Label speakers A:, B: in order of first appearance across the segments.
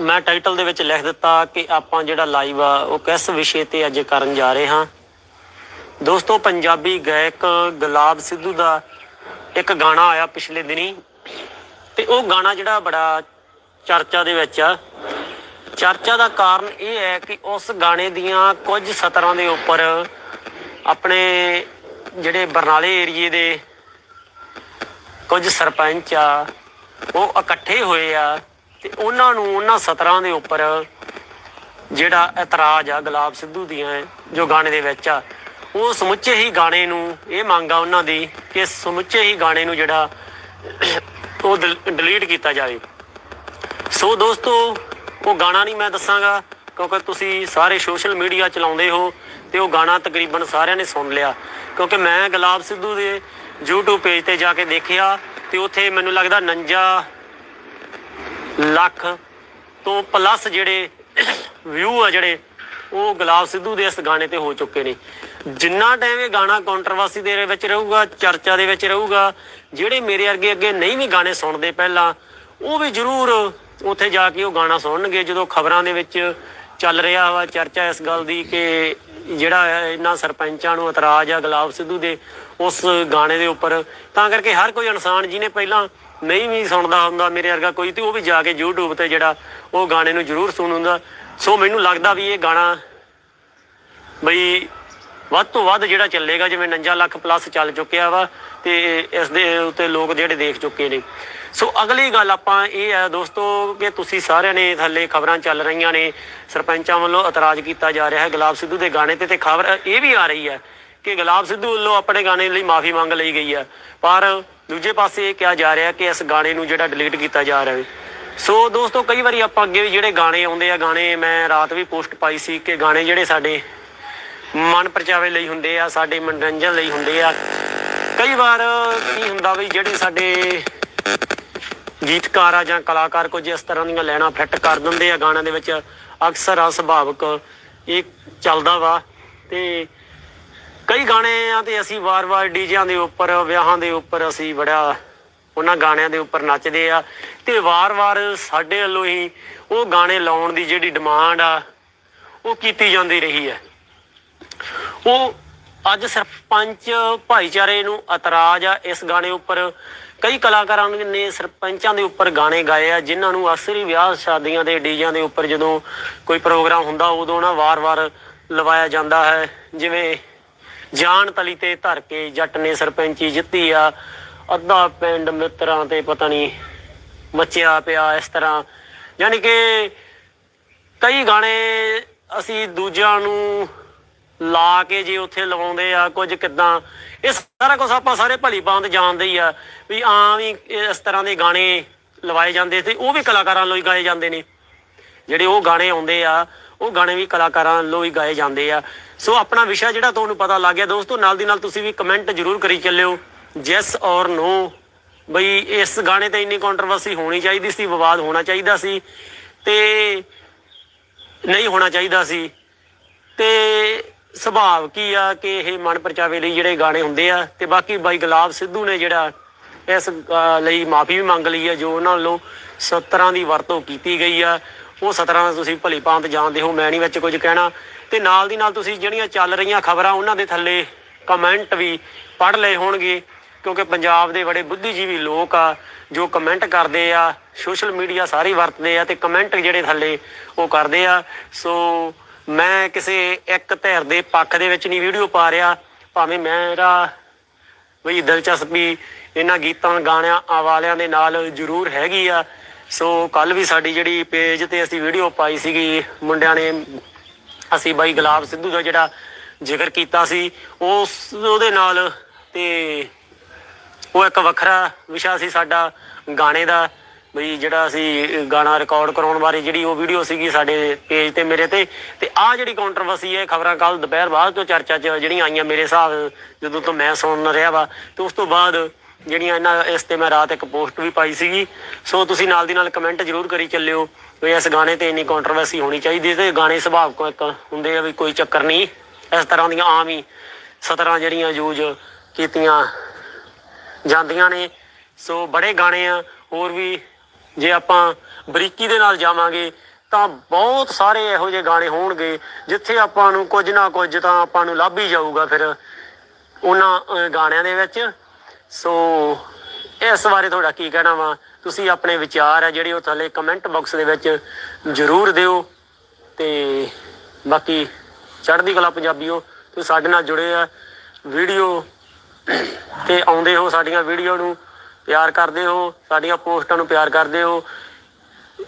A: ਮੈਂ ਟਾਈਟਲ ਦੇ ਵਿੱਚ ਲਿਖ ਦਿੱਤਾ ਕਿ ਆਪਾਂ ਜਿਹੜਾ ਲਾਈਵ ਆ, ਉਹ ਕਿਸ ਵਿਸ਼ੇ ਤੇ ਅੱਜ ਕਰਨ ਜਾ ਰਹੇ ਹਾਂ। ਦੋਸਤੋ, ਪੰਜਾਬੀ ਗਾਇਕ ਗੁਲਾਬ ਸਿੱਧੂ ਦਾ ਇੱਕ ਗਾਣਾ ਆਇਆ ਪਿਛਲੇ ਦਿਨੀ। ਤੇ ਉਹ ਗਾਣਾ ਜਿਹੜਾ ਬੜਾ ਚਰਚਾ ਦੇ ਵਿੱਚ ਆ। ਚਰਚਾ ਦਾ ਕਾਰਨ ਇਹ ਹੈ ਕਿ ਉਸ ਗਾਣੇ ਦੀਆਂ ਕੁਝ ਸਤਰਾਂ ਦੇ ਉੱਪਰ ਆਪਣੇ ਜਿਹੜੇ ਬਰਨਾਲੇ ਏਰੀਏ ਦੇ ਕੁਝ ਸਰਪੰਚ ਆ, ਉਹ ਇਕੱਠੇ ਹੋਏ ਆ। ਤੇ ਉਹਨਾਂ ਨੂੰ ਉਹਨਾਂ ਸਤਰਾਂ ਦੇ ਉੱਪਰ ਜਿਹੜਾ ਇਤਰਾਜ਼ ਆ, ਗੁਲਾਬ ਸਿੱਧੂ ਦੀਆਂ ਜੋ ਗਾਣੇ ਦੇ ਵਿੱਚ ਆ, ਉਹ ਸਮੁੱਚੇ ਹੀ ਗਾਣੇ ਨੂੰ, ਇਹ ਮੰਗ ਆ ਉਹਨਾਂ ਦੀ ਕਿ ਸਮੁੱਚੇ ਹੀ ਗਾਣੇ ਨੂੰ ਜਿਹੜਾ ਉਹ ਡਿਲੀਟ ਕੀਤਾ ਜਾਵੇ। ਸੋ ਦੋਸਤੋ, ਉਹ ਗਾਣਾ ਨਹੀਂ ਮੈਂ ਦੱਸਾਂਗਾ, ਕਿਉਂਕਿ ਤੁਸੀਂ ਸਾਰੇ ਸੋਸ਼ਲ ਮੀਡੀਆ ਚਲਾਉਂਦੇ ਹੋ ਤੇ ਉਹ ਗਾਣਾ ਤਕਰੀਬਨ ਸਾਰਿਆਂ ਨੇ ਸੁਣ ਲਿਆ। ਕਿਉਂਕਿ ਮੈਂ ਗੁਲਾਬ ਸਿੱਧੂ ਦੇ YouTube ਪੇਜ ਤੇ ਜਾ ਕੇ ਦੇਖਿਆ ਤੇ ਉੱਥੇ ਮੈਨੂੰ ਲੱਗਦਾ 49 ਲੱਖ ਤੋਂ ਪਲੱਸ ਜਿਹੜੇ ਵਿਊ ਆ ਜਿਹੜੇ, ਉਹ ਗੁਲਾਬ ਸਿੱਧੂ ਦੇ ਇਸ ਗਾਣੇ ਤੇ ਹੋ ਚੁੱਕੇ ਨੇ। ਜਿੰਨਾ ਟਾਈਮ ਇਹ ਗਾਣਾ ਕੰਟਰੋਵਰਸੀ ਦੇ ਵਿੱਚ ਰਹੂਗਾ, ਚਰਚਾ ਦੇ ਵਿੱਚ ਰਹੂਗਾ, ਜਿਹੜੇ ਮੇਰੇ ਵਰਗੇ ਅੱਗੇ ਨਹੀਂ ਵੀ ਗਾਣੇ ਸੁਣਦੇ ਪਹਿਲਾਂ, ਉਹ ਵੀ ਜ਼ਰੂਰ ਉੱਥੇ ਜਾ ਕੇ ਉਹ ਗਾਣਾ ਸੁਣਨਗੇ, ਜਦੋਂ ਖਬਰਾਂ ਦੇ ਵਿੱਚ ਚੱਲ ਰਿਹਾ ਵਾ ਚਰਚਾ ਇਸ ਗੱਲ ਦੀ ਕਿ ਜਿਹੜਾ ਇਹਨਾਂ ਸਰਪੰਚਾਂ ਨੂੰ ਇਤਰਾਜ਼ ਆ ਗੁਲਾਬ ਸਿੱਧੂ ਦੇ ਉਸ ਗਾਣੇ ਦੇ ਉੱਪਰ। ਤਾਂ ਕਰਕੇ ਹਰ ਕੋਈ ਇਨਸਾਨ ਜਿਹਨੇ ਪਹਿਲਾਂ ਨਹੀਂ ਵੀ ਸੁਣਦਾ ਹੁੰਦਾ ਮੇਰੇ ਵਰਗਾ ਕੋਈ, ਤੇ ਉਹ ਵੀ ਜਾ ਕੇ YouTube ਤੇ ਜਿਹੜਾ ਉਹ ਗਾਣੇ ਨੂੰ ਜ਼ਰੂਰ ਸੁਣੂਗਾ ਸੋ ਮੈਨੂੰ ਲੱਗਦਾ ਵੀ ਇਹ ਗਾਣਾ ਬਈ ਵੱਧ ਤੋਂ ਵੱਧ ਜਿਹੜਾ ਚੱਲੇਗਾ, ਜਿਵੇਂ 49 ਲੱਖ ਪਲੱਸ ਚੱਲ ਚੁੱਕਿਆ ਵਾ ਤੇ ਇਸ ਦੇ ਉੱਤੇ ਲੋਕ ਜਿਹੜੇ ਦੇਖ ਚੁੱਕੇ ਨੇ। ਸੋ ਅਗਲੀ ਗੱਲ ਆਪਾਂ ਇਹ ਹੈ ਦੋਸਤੋ ਕਿ ਤੁਸੀਂ ਸਾਰਿਆਂ ਨੇ ਥੱਲੇ ਖਬਰਾਂ ਚੱਲ ਰਹੀਆਂ ਨੇ। ਸਰਪੰਚਾਂ ਵੱਲੋਂ ਇਤਰਾਜ਼ ਕੀਤਾ ਜਾ ਰਿਹਾ ਹੈ ਗੁਲਾਬ ਸਿੱਧੂ ਦੇ ਗਾਣੇ ਤੇ ਤੇ ਖਬਰ ਇਹ ਵੀ ਆ ਰਹੀ ਹੈ ਕਿ ਗੁਲਾਬ ਸਿੱਧੂ ਵੱਲੋਂ ਆਪਣੇ ਗਾਣੇ ਲਈ ਮਾਫੀ ਮੰਗ ਲਈ ਗਈ ਹੈ। ਪਰ ਦੂਜੇ ਪਾਸੇ ਇਹ ਕਿਹਾ ਜਾ ਰਿਹਾ ਕਿ ਇਸ ਗਾਣੇ ਨੂੰ ਜਿਹੜਾ ਡਿਲੀਟ ਕੀਤਾ ਜਾ ਰਿਹਾ ਹੈ। ਸੋ ਦੋਸਤੋ ਕਈ ਵਾਰੀ ਆਪਾਂ ਅੱਗੇ ਵੀ ਜਿਹੜੇ ਗਾਣੇ ਆਉਂਦੇ ਆ, ਗਾਣੇ ਮੈਂ ਰਾਤ ਵੀ ਪੋਸਟ ਪਾਈ ਸੀ ਕਿ ਗਾਣੇ ਜਿਹੜੇ ਸਾਡੇ ਮਨ ਪਰਚਾਵੇ ਲਈ ਹੁੰਦੇ ਆ, ਸਾਡੇ ਮਨੋਰੰਜਨ ਲਈ ਹੁੰਦੇ ਆ ਕਈ ਵਾਰ ਕੀ ਹੁੰਦਾ ਵੀ ਜਿਹੜੇ ਸਾਡੇ ਗੀਤਕਾਰ ਆ ਜਾਂ ਕਲਾਕਾਰ ਕੁਝ ਇਸ ਤਰ੍ਹਾਂ ਦੀਆਂ ਲੈਣਾ ਫਿੱਟ ਕਰ ਦਿੰਦੇ ਆ ਗਾਣਿਆਂ ਦੇ ਵਿੱਚ, ਅਕਸਰ ਆ ਸੁਭਾਵਕ ਇਹ ਚੱਲਦਾ ਵਾ। ਤੇ ਕਈ ਗਾਣੇ ਆ ਤੇ ਅਸੀਂ ਵਾਰ-ਵਾਰ ਡੀਜਿਆਂ ਦੇ ਉੱਪਰ, ਵਿਆਹਾਂ ਦੇ ਉੱਪਰ ਅਸੀਂ ਬੜਾ ਉਹਨਾਂ ਗਾਣਿਆਂ ਦੇ ਉੱਪਰ ਨੱਚਦੇ ਆ। ਤੇ ਵਾਰ-ਵਾਰ ਸਾਡੇ ਵੱਲੋਂ ਹੀ ਉਹ ਗਾਣੇ ਲਾਉਣ ਦੀ ਜਿਹੜੀ ਡਿਮਾਂਡ ਆ, ਉਹ ਕੀਤੀ ਜਾਂਦੀ ਰਹੀ ਹੈ। ਉਹ ਅੱਜ ਸਰਪੰਚ ਭਾਈਚਾਰੇ ਨੂੰ ਇਤਰਾਜ਼ ਆ। ਇਸ ਗਾਣੇ ਉੱਪਰ ਕਈ ਕਲਾਕਾਰਾਂ ਨੇ ਸਰਪੰਚਾਂ ਦੇ ਉੱਪਰ ਗਾਣੇ ਗਾਏ ਆ, ਜਿਨ੍ਹਾਂ ਨੂੰ ਅਕਸਰ ਵਿਆਹ ਸ਼ਾਦੀਆਂ ਦੇ ਡੀਜਾਂ ਦੇ ਉੱਪਰ ਜਦੋਂ ਕੋਈ ਪ੍ਰੋਗਰਾਮ ਹੁੰਦਾ, ਉਦੋਂ ਨਾ ਵਾਰ-ਵਾਰ ਲਵਾਇਆ ਜਾਂਦਾ ਹੈ। ਜਿਵੇਂ ਜਾਨ ਤਲੀ ਤੇ ਧਰ ਕੇ ਜੱਟ ਨੇ ਸਰਪੰਚੀ ਜਿੱਤੀ ਆ। ਅੱਧਾ ਪਿੰਡ ਮਿੱਤਰਾਂ ਤੇ ਪਤਾ ਨਹੀਂ ਮੱਚਿਆ ਪਿਆ ਇਸ ਤਰ੍ਹਾਂ। ਯਾਨੀ ਕਿ ਕਈ ਗਾਣੇ ਅਸੀਂ ਦੂਜਿਆਂ ਨੂੰ ਲਾ ਕੇ ਜੇ ਉੱਥੇ ਲਵਾਉਂਦੇ ਆ, ਕੁਝ ਕਿਦਾਂ। ਇਹ ਸਾਰਾ ਕੁਝ ਆਪਾਂ ਸਾਰੇ ਭਲੀ ਬਾਂਦ ਜਾਣਦੇ ਹੀ ਆ ਵੀ ਆਮ ਹੀ ਇਸ ਤਰ੍ਹਾਂ ਦੇ ਗਾਣੇ ਲਵਾਏ ਜਾਂਦੇ ਤੇ ਉਹ ਵੀ ਕਲਾਕਾਰਾਂ ਵੱਲੋਂ ਗਾਏ ਜਾਂਦੇ ਨੇ। ਜਿਹੜੇ ਉਹ ਗਾਣੇ ਆਉਂਦੇ ਆ, ਉਹ ਗਾਣੇ ਵੀ ਕਲਾਕਾਰਾਂ ਵੱਲੋਂ ਹੀ ਗਾਏ ਜਾਂਦੇ ਆ। ਸੋ ਆਪਣਾ ਵਿਸ਼ਾ ਜਿਹੜਾ ਤੁਹਾਨੂੰ ਪਤਾ ਲੱਗ ਗਿਆ ਦੋਸਤੋ, ਨਾਲ ਦੀ ਨਾਲ ਤੁਸੀਂ ਵੀ ਕਮੈਂਟ ਜ਼ਰੂਰ ਕਰੀ ਚੱਲਿਓ। ਜੈਸ ਔਰ ਨੋ ਬਈ ਇਸ ਗਾਣੇ ਤੇ ਇੰਨੀ ਕੰਟਰੋਵਰਸੀ ਹੋਣੀ ਚਾਹੀਦੀ ਸੀ, ਵਿਵਾਦ ਹੋਣਾ ਚਾਹੀਦਾ ਸੀ, ਤੇ ਨਹੀਂ ਹੋਣਾ ਚਾਹੀਦਾ ਸੀ। ਤੇ ਸੁਭਾਵ ਕੀ ਆ ਕਿ ਇਹ ਮਨ ਪਰਚਾਵੇ ਲਈ ਜਿਹੜੇ ਗਾਣੇ ਹੁੰਦੇ ਆ ਤੇ ਬਾਕੀ ਬਾਈ ਗੁਲਾਬ ਸਿੱਧੂ ਨੇ ਜਿਹੜਾ ਇਸ ਲਈ ਮਾਫੀ ਵੀ ਮੰਗ ਲਈ ਆ ਜੋ ਉਹਨਾਂ ਵੱਲੋਂ ਸਤਰਾਂ ਦੀ ਵਰਤੋਂ ਕੀਤੀ ਗਈ ਆ। ਉਹ ਸਤਰਾਂ ਦਾ ਤੁਸੀਂ ਭਲੀ ਭਾਂਤ ਜਾਣਦੇ ਹੋ, ਮੈਂ ਨਹੀਂ ਵਿੱਚ ਕੁਝ ਕਹਿਣਾ। ਤੇ ਨਾਲ ਦੀ ਨਾਲ ਤੁਸੀਂ ਜਿਹੜੀਆਂ ਚੱਲ ਰਹੀਆਂ ਖਬਰਾਂ ਉਹਨਾਂ ਦੇ ਥੱਲੇ ਕਮੈਂਟ ਵੀ ਪੜ੍ਹ ਲਏ ਹੋਣਗੇ, ਕਿਉਂਕਿ ਪੰਜਾਬ ਦੇ ਬੜੇ ਬੁੱਧੀਜੀਵੀ ਲੋਕ ਆ ਜੋ ਕਮੈਂਟ ਕਰਦੇ ਆ, ਸੋਸ਼ਲ ਮੀਡੀਆ ਸਾਰੇ ਵਰਤਦੇ ਆ ਤੇ ਕਮੈਂਟ ਜਿਹੜੇ ਥੱਲੇ ਉਹ ਕਰਦੇ ਆ। ਸੋ ਮੈਂ ਕਿਸੇ ਇੱਕ ਧਿਰ ਦੇ ਪੱਖ ਦੇ ਵਿੱਚ ਨਹੀਂ ਵੀਡੀਓ ਪਾ ਰਿਹਾ, ਭਾਵੇਂ ਮੇਰਾ ਬਈ ਦਿਲਚਸਪੀ ਇਹਨਾਂ ਗੀਤਾਂ, ਗਾਣਿਆਂ ਆ ਵਾਲਿਆਂ ਦੇ ਨਾਲ ਜ਼ਰੂਰ ਹੈਗੀ ਆ। ਸੋ ਕੱਲ ਵੀ ਸਾਡੀ ਜਿਹੜੀ ਪੇਜ ਤੇ ਅਸੀਂ ਵੀਡੀਓ ਪਾਈ ਸੀਗੀ, ਮੁੰਡਿਆਂ ਨੇ ਅਸੀਂ ਬਾਈ ਗੁਲਾਬ ਸਿੱਧੂ ਦਾ ਜਿਹੜਾ ਜ਼ਿਕਰ ਕੀਤਾ ਸੀ, ਉਸ ਉਹਦੇ ਨਾਲ ਤੇ ਉਹ ਇੱਕ ਵੱਖਰਾ ਵਿਸ਼ਾ ਸੀ ਸਾਡਾ ਗਾਣੇ ਦਾ। ਬਈ ਜਿਹੜਾ ਅਸੀਂ ਗਾਣਾ ਰਿਕਾਰਡ ਕਰਾਉਣ ਬਾਰੇ ਜਿਹੜੀ ਉਹ ਵੀਡੀਓ ਸੀਗੀ ਸਾਡੇ ਪੇਜ ਤੇ ਮੇਰੇ ਤੇ ਤੇ ਆਹ ਜਿਹੜੀ ਕੰਟਰੋਵਰਸੀ ਹੈ ਖਬਰਾਂ ਕੱਲ ਦੁਪਹਿਰ ਬਾਅਦ ਤੋਂ ਚਰਚਾ 'ਚ ਜਿਹੜੀਆਂ ਆਈਆਂ ਮੇਰੇ ਹਿਸਾਬ ਜਦੋਂ ਤੋਂ ਮੈਂ ਸੁਣ ਰਿਹਾ ਵਾ, ਤੇ ਉਸ ਤੋਂ ਬਾਅਦ ਜਿਹੜੀਆਂ ਇਹਨਾਂ, ਇਸ ਤੇ ਮੈਂ ਰਾਤ ਇੱਕ ਪੋਸਟ ਵੀ ਪਾਈ ਸੀਗੀ। ਸੋ ਤੁਸੀਂ ਨਾਲ ਦੀ ਨਾਲ ਕਮੈਂਟ ਜ਼ਰੂਰ ਕਰੀ ਚੱਲਿਓ ਵੀ ਇਸ ਗਾਣੇ ਤੇ ਇੰਨੀ ਕੰਟਰੋਵਰਸੀ ਹੋਣੀ ਚਾਹੀਦੀ ਤੇ ਗਾਣੇ ਸੁਭਾਵਕ ਇੱਕ ਹੁੰਦੇ ਆ ਵੀ ਕੋਈ ਚੱਕਰ ਨਹੀਂ। ਇਸ ਤਰ੍ਹਾਂ ਦੀਆਂ ਆਮ ਹੀ ਸਤਰਾਂ ਜਿਹੜੀਆਂ ਯੂਜ਼ ਕੀਤੀਆਂ ਜਾਂਦੀਆਂ ਨੇ। ਸੋ ਬੜੇ ਗਾਣੇ ਆ, ਹੋਰ ਵੀ ਜੇ ਆਪਾਂ ਬਰੀਕੀ ਦੇ ਨਾਲ ਜਾਵਾਂਗੇ, ਤਾਂ ਬਹੁਤ ਸਾਰੇ ਇਹੋ ਜਿਹੇ ਗਾਣੇ ਹੋਣਗੇ, ਜਿੱਥੇ ਆਪਾਂ ਨੂੰ ਕੁਝ ਨਾ ਕੁਝ ਤਾਂ ਆਪਾਂ ਨੂੰ ਲੱਭ ਹੀ ਜਾਊਗਾ ਫਿਰ ਉਹਨਾਂ ਗਾਣਿਆਂ ਦੇ ਵਿੱਚ। ਸੋ ਇਸ ਬਾਰੇ ਤੁਹਾਡਾ ਕੀ ਕਹਿਣਾ ਵਾ? ਤੁਸੀਂ ਆਪਣੇ ਵਿਚਾਰ ਆ ਜਿਹੜੇ ਉਹ ਥੱਲੇ ਕਮੈਂਟ ਬਾਕਸ ਦੇ ਵਿੱਚ ਜ਼ਰੂਰ ਦਿਓ। ਤੇ ਬਾਕੀ ਚੜ੍ਹਦੀ ਕਲਾ ਪੰਜਾਬੀਓ, ਤੁਸੀਂ ਸਾਡੇ ਨਾਲ ਜੁੜੇ ਆ। ਵੀਡੀਓ ਤੇ ਆਉਂਦੇ ਹੋ ਸਾਡੀਆਂ ਵੀਡੀਓ ਨੂੰ। ਪਿਆਰ ਕਰਦੇ ਹੋ, ਸਾਡੀਆਂ ਪੋਸਟਾਂ ਨੂੰ ਪਿਆਰ ਕਰਦੇ ਹੋ।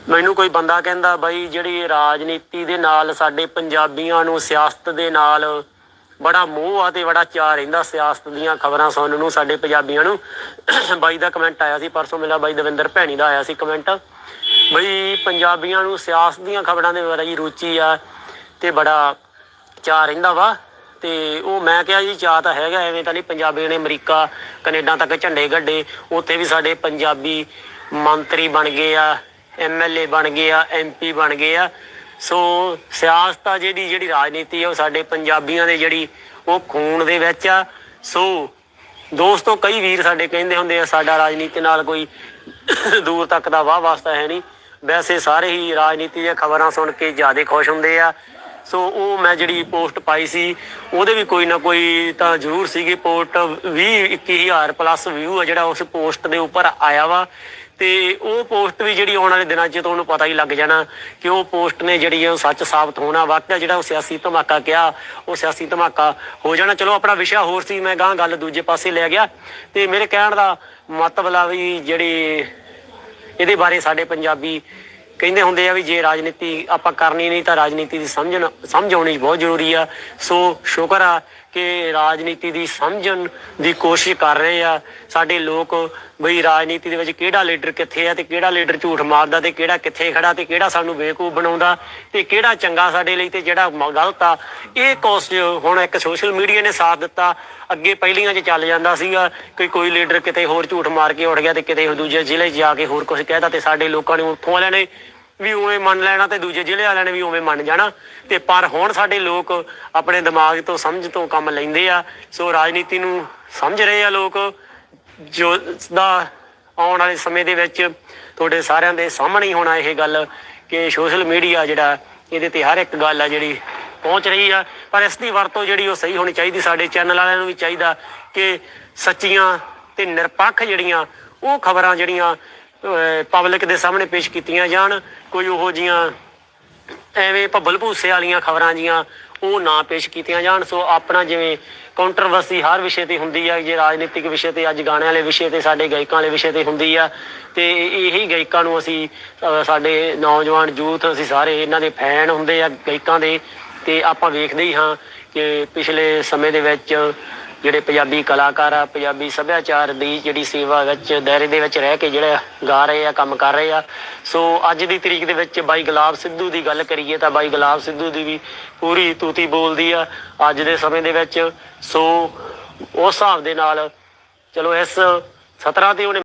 A: ਮੈਨੂੰ ਕੋਈ ਬੰਦਾ ਕਹਿੰਦਾ, ਬਾਈ, ਜਿਹੜੀ ਰਾਜਨੀਤੀ ਦੇ ਨਾਲ ਸਾਡੇ ਪੰਜਾਬੀਆਂ ਨੂੰ ਸਿਆਸਤ ਦੇ ਨਾਲ ਬੜਾ ਮੋਹ ਆ ਤੇ ਬੜਾ ਚਾਅ ਰਹਿੰਦਾ ਸਿਆਸਤ ਦੀਆਂ ਖਬਰਾਂ ਸੁਣਨ ਨੂੰ ਸਾਡੇ ਪੰਜਾਬੀਆਂ ਨੂੰ। ਬਾਈ ਦਾ ਕਮੈਂਟ ਆਇਆ ਸੀ ਪਰਸੋਂ, ਮੇਰਾ ਬਾਈ ਦਵਿੰਦਰ ਭੈਣੀ ਦਾ ਆਇਆ ਸੀ ਕਮੈਂਟ ਬਈ, ਪੰਜਾਬੀਆਂ ਨੂੰ ਸਿਆਸਤ ਦੀਆਂ ਖਬਰਾਂ ਦੇ ਬਾਰੇ ਰੁਚੀ ਆ ਤੇ ਬੜਾ ਚਾਅ ਰਹਿੰਦਾ ਵਾ। ਤੇ ਉਹ ਮੈਂ ਕਿਹਾ ਜੀ, ਚਾਅ ਤਾਂ ਹੈਗਾ, ਐਵੇਂ ਤਾਂ ਨਹੀਂ, ਪੰਜਾਬੀਆਂ ਨੇ ਅਮਰੀਕਾ ਕੈਨੇਡਾ ਤੱਕ ਝੰਡੇ ਗੱਡੇ, ਉੱਥੇ ਵੀ ਸਾਡੇ ਪੰਜਾਬੀ ਮੰਤਰੀ ਬਣ ਗਏ ਆ ਐਮਐਲਏ ਬਣ ਗਏ ਆ ਐਮਪੀ ਬਣ ਗਏ ਆ। ਸੋ ਸਿਆਸਤ ਆ ਜਿਹੜੀ ਜਿਹੜੀ ਰਾਜਨੀਤੀ ਆ, ਉਹ ਸਾਡੇ ਪੰਜਾਬੀਆਂ ਦੇ ਜਿਹੜੀ, ਉਹ ਖੂਨ ਦੇ ਵਿੱਚ ਆ। ਸੋ ਦੋਸਤੋ, ਕਈ ਵੀਰ ਸਾਡੇ ਕਹਿੰਦੇ ਹੁੰਦੇ ਆ, ਸਾਡਾ ਰਾਜਨੀਤੀ ਨਾਲ ਕੋਈ ਦੂਰ ਤੱਕ ਦਾ ਵਾਹ ਵਾਸਤਾ ਹੈ ਨਹੀਂ। ਵੈਸੇ ਸਾਰੇ ਹੀ ਰਾਜਨੀਤੀ ਦੀਆਂ ਖਬਰਾਂ ਸੁਣ ਕੇ ਜ਼ਿਆਦਾ ਖੁਸ਼ ਹੁੰਦੇ ਆ। ਸੋ ਉਹ ਮੈਂ ਜਿਹੜੀ ਪੋਸਟ ਪਾਈ ਸੀ, ਉਹਦੇ ਵੀ ਕੋਈ ਨਾ ਕੋਈ ਤਾਂ ਜ਼ਰੂਰ ਸੀਗੀ ਪੋਸਟ 20 21000 ਪਲੱਸ ਵਿਊ ਆ ਜਿਹੜਾ ਉਸ ਪੋਸਟ ਦੇ ਉੱਪਰ ਆਇਆ ਵਾ। ਤੇ ਉਹ ਪੋਸਟ ਵੀ ਜਿਹੜੀ ਆਉਣ ਵਾਲੇ ਦਿਨਾਂ 'ਚ ਤੁਹਾਨੂੰ ਪਤਾ ਹੀ ਲੱਗ ਜਾਣਾ ਕਿ ਉਹ ਪੋਸਟ ਨੇ ਜਿਹੜੀ ਉਹ ਸੱਚ ਸਾਬਤ ਹੋਣਾ ਵਾਕਿਆ ਜਿਹੜਾ ਉਹ ਸਿਆਸੀ ਧਮਾਕਾ ਕਿਹਾ, ਉਹ ਸਿਆਸੀ ਧਮਾਕਾ ਹੋ ਜਾਣਾ। ਚਲੋ ਆਪਣਾ ਵਿਸ਼ਾ ਹੋਰ ਸੀ, ਮੈਂ ਗਾਂ ਗੱਲ ਦੂਜੇ ਪਾਸੇ ਲੈ ਗਿਆ। ਤੇ ਮੇਰੇ ਕਹਿਣ ਦਾ ਮਤਲਬ ਆ ਵੀ ਜਿਹੜੀ ਇਹਦੇ ਬਾਰੇ ਸਾਡੇ ਪੰਜਾਬੀ ਕਹਿੰਦੇ ਹੁੰਦੇ ਆ ਵੀ ਜੇ ਰਾਜਨੀਤੀ ਆਪਾਂ ਕਰਨੀ ਨਹੀਂ ਤਾਂ ਰਾਜਨੀਤੀ ਦੀ ਸਮਝਣ, ਸਮਝ ਆਉਣੀ ਬਹੁਤ ਜ਼ਰੂਰੀ ਆ। ਸੋ ਸ਼ੁਕਰ ਆ ਕਿ ਰਾਜਨੀਤੀ ਦੀ ਸਮਝਣ ਦੀ ਕੋਸ਼ਿਸ਼ ਕਰ ਰਹੇ ਆ। ਸਾਡੇ ਲੋਕ ਬਈ ਰਾਜਨੀਤੀ ਦੇ ਵਿੱਚ ਕਿਹੜਾ ਲੀਡਰ ਕਿੱਥੇ ਆ ਤੇ ਕਿਹੜਾ ਲੀਡਰ ਝੂਠ ਮਾਰਦਾ ਤੇ ਕਿਹੜਾ ਕਿੱਥੇ ਖੜਾ ਤੇ ਕਿਹੜਾ ਸਾਨੂੰ ਬੇਵਕੂਫ ਬਣਾਉਂਦਾ ਤੇ ਕਿਹੜਾ ਚੰਗਾ ਸਾਡੇ ਲਈ ਤੇ ਜਿਹੜਾ ਗਲਤ ਆ। ਇਹ ਕੋਸ ਹੁਣ ਇੱਕ ਸੋਸ਼ਲ ਮੀਡੀਆ ਨੇ ਸਾਥ ਦਿੱਤਾ। ਅੱਗੇ ਪਹਿਲੀਆਂ 'ਚ ਚੱਲ ਜਾਂਦਾ ਸੀਗਾ ਕਿ ਕੋਈ ਲੀਡਰ ਕਿਤੇ ਹੋਰ ਝੂਠ ਮਾਰ ਕੇ ਉੱਠ ਗਿਆ ਤੇ ਕਿਤੇ ਦੂਜੇ ਜ਼ਿਲ੍ਹੇ 'ਚ ਜਾ ਕੇ ਹੋਰ ਕੁਝ ਕਹਿਦਾ ਤੇ ਸਾਡੇ ਲੋਕਾਂ ਨੇ ਉੱਥੋਂ ਵਾਲਿਆਂ ਨੇ ਵੀ ਉਵੇਂ ਮੰਨ ਲੈਣਾ ਤੇ ਦੂਜੇ ਜ਼ਿਲ੍ਹੇ ਵਾਲਿਆਂ ਨੇ ਵੀ ਉਵੇਂ ਮੰਨ ਜਾਣਾ। ਤੇ ਪਰ ਹੁਣ ਸਾਡੇ ਲੋਕ ਆਪਣੇ ਦਿਮਾਗ ਤੋਂ, ਸਮਝ ਤੋਂ ਕੰਮ ਲੈਂਦੇ ਆ। ਸੋ ਰਾਜਨੀਤੀ ਨੂੰ ਸਮਝ ਰਹੇ ਆ ਲੋਕ। ਜੋ ਦਾ ਆਉਣ ਵਾਲੇ ਸਮੇਂ ਦੇ ਵਿੱਚ ਤੁਹਾਡੇ ਸਾਰਿਆਂ ਦੇ ਸਾਹਮਣੇ ਹੀ ਹੋਣਾ ਇਹ ਗੱਲ ਕਿ ਸੋਸ਼ਲ ਮੀਡੀਆ ਜਿਹੜਾ, ਇਹਦੇ ਤੇ ਹਰ ਇੱਕ ਗੱਲ ਆ ਜਿਹੜੀ ਪਹੁੰਚ ਰਹੀ ਆ। ਪਰ ਇਸ ਦੀ ਵਰਤੋਂ ਜਿਹੜੀ ਉਹ ਸਹੀ ਹੋਣੀ ਚਾਹੀਦੀ। ਸਾਡੇ ਚੈਨਲ ਵਾਲਿਆਂ ਨੂੰ ਵੀ ਚਾਹੀਦਾ ਕਿ ਸੱਚੀਆਂ ਤੇ ਨਿਰਪੱਖ ਜਿਹੜੀਆਂ ਉਹ ਖਬਰਾਂ ਜਿਹੜੀਆਂ ਪਬਲਿਕ ਦੇ ਸਾਹਮਣੇ ਪੇਸ਼ ਕੀਤੀਆਂ ਜਾਣ, ਕੋਈ ਉਹੋ ਜੀਆਂ ਐਵੇਂ ਭੱਬਲ ਭੂਸੇ ਵਾਲੀਆਂ ਖਬਰਾਂ ਜੀਆਂ ਉਹ ਨਾ ਪੇਸ਼ ਕੀਤੀਆਂ ਜਾਣ। ਸੋ ਆਪਣਾ ਜਿਵੇਂ ਕੰਟਰੋਵਰਸੀ ਹਰ ਵਿਸ਼ੇ ਤੇ ਹੁੰਦੀ ਆ, ਜੇ ਰਾਜਨੀਤਿਕ ਵਿਸ਼ੇ ਤੇ, ਅੱਜ ਗਾਣਿਆਂ ਵਾਲੇ ਵਿਸ਼ੇ ਤੇ, ਸਾਡੇ ਗਾਇਕਾਂ ਵਾਲੇ ਵਿਸ਼ੇ ਤੇ ਹੁੰਦੀ ਆ। ਤੇ ਇਹੀ ਗਾਇਕਾਂ ਨੂੰ ਅਸੀਂ ਸਾਡੇ ਨੌਜਵਾਨ ਯੂਥ, ਅਸੀਂ ਸਾਰੇ ਇਹਨਾਂ ਦੇ ਫੈਨ ਹੁੰਦੇ ਆ ਗਾਇਕਾਂ ਦੇ। ਤੇ ਆਪਾਂ ਵੇਖਦੇ ਹੀ ਹਾਂ ਕਿ ਪਿਛਲੇ ਸਮੇਂ ਦੇ ਵਿੱਚ ਜਿਹੜੇ ਪੰਜਾਬੀ ਕਲਾਕਾਰ ਆ, ਪੰਜਾਬੀ ਸੱਭਿਆਚਾਰ ਦੀ ਜਿਹੜੀ ਸੇਵਾ ਵਿੱਚ, ਦਾਇਰੇ ਦੇ ਵਿੱਚ ਰਹਿ ਕੇ ਜਿਹੜਾ ਗਾ ਰਹੇ ਆ, ਕੰਮ ਕਰ ਰਹੇ ਆ। ਸੋ ਅੱਜ ਦੀ ਤਰੀਕ ਦੇ ਵਿੱਚ ਬਾਈ ਗੁਲਾਬ ਸਿੱਧੂ ਦੀ ਗੱਲ ਕਰੀਏ ਤਾਂ ਬਾਈ ਗੁਲਾਬ ਸਿੱਧੂ ਦੀ ਵੀ ਪੂਰੀ ਤੂਤੀ ਬੋਲਦੀ ਆ ਅੱਜ ਦੇ ਸਮੇਂ ਦੇ ਵਿੱਚ। ਸੋ ਉਸ ਹਿਸਾਬ ਦੇ ਨਾਲ, ਚਲੋ ਇਸ ਸਤਰਾਂ ਤੇ ਉਹਨੇ